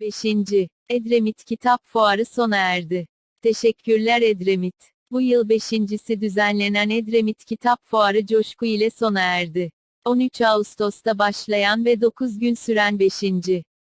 5. Edremit Kitap Fuarı sona erdi. Teşekkürler Edremit. Bu yıl beşincisi düzenlenen Edremit Kitap Fuarı coşku ile sona erdi. 13 Ağustos'ta başlayan ve 9 gün süren 5.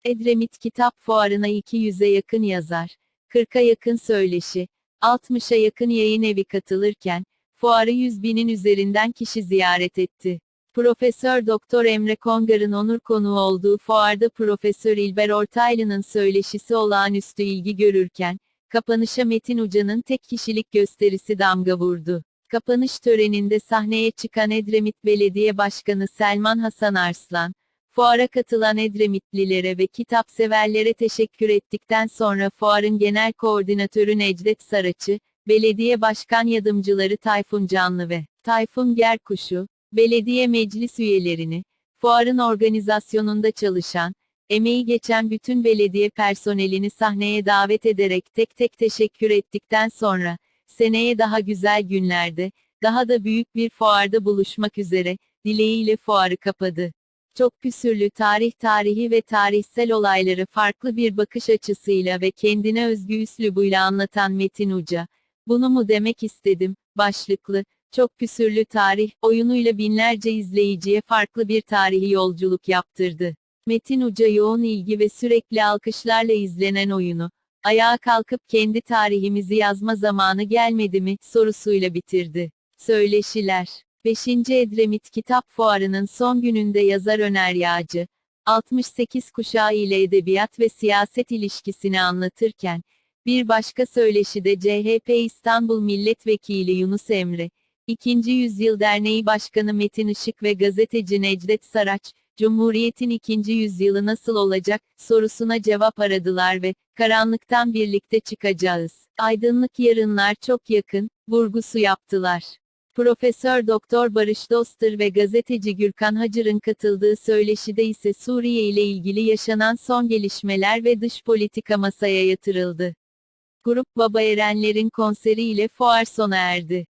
Edremit Kitap Fuarı'na 200'e yakın yazar, 40'a yakın söyleşi, 60'a yakın yayın evi katılırken, fuarı 100 binin üzerinden kişi ziyaret etti. Profesör Doktor Emre Kongar'ın onur konuğu olduğu fuarda Profesör İlber Ortaylı'nın söyleşisi olağanüstü ilgi görürken, kapanışa Metin Uca'nın tek kişilik gösterisi damga vurdu. Kapanış töreninde sahneye çıkan Edremit Belediye Başkanı Selman Hasan Arslan, fuara katılan Edremitlilere ve kitap severlere teşekkür ettikten sonra fuarın genel koordinatörü Necdet Saraçı, belediye başkan yardımcıları Tayfun Canlı ve Tayfun Gerkuşu, belediye meclis üyelerini, fuarın organizasyonunda çalışan, emeği geçen bütün belediye personelini sahneye davet ederek tek tek teşekkür ettikten sonra, seneye daha güzel günlerde, daha da büyük bir fuarda buluşmak üzere, dileğiyle fuarı kapadı. Çok küsürlü tarih tarihi ve tarihsel olayları farklı bir bakış açısıyla ve kendine özgü üslubuyla anlatan Metin Uca, bunu mu demek istedim, başlıklı, çok küsürlü tarih, oyunuyla binlerce izleyiciye farklı bir tarihi yolculuk yaptırdı. Metin Uca yoğun ilgi ve sürekli alkışlarla izlenen oyunu, ayağa kalkıp kendi tarihimizi yazma zamanı gelmedi mi, sorusuyla bitirdi. Söyleşiler 5. Edremit Kitap Fuarı'nın son gününde yazar Öner Yağcı, 68 kuşağı ile edebiyat ve siyaset ilişkisini anlatırken, bir başka söyleşide CHP İstanbul Milletvekili Yunus Emre, 2. Yüzyıl Derneği Başkanı Metin Işık ve gazeteci Necdet Saraç, Cumhuriyet'in ikinci yüzyılı nasıl olacak, sorusuna cevap aradılar ve, karanlıktan birlikte çıkacağız, aydınlık yarınlar çok yakın, vurgusu yaptılar. Profesör Doktor Barış Dostır ve gazeteci Gürkan Hacır'ın katıldığı söyleşide ise Suriye ile ilgili yaşanan son gelişmeler ve dış politika masaya yatırıldı. Grup Baba Erenler'in konseri ile fuar sona erdi.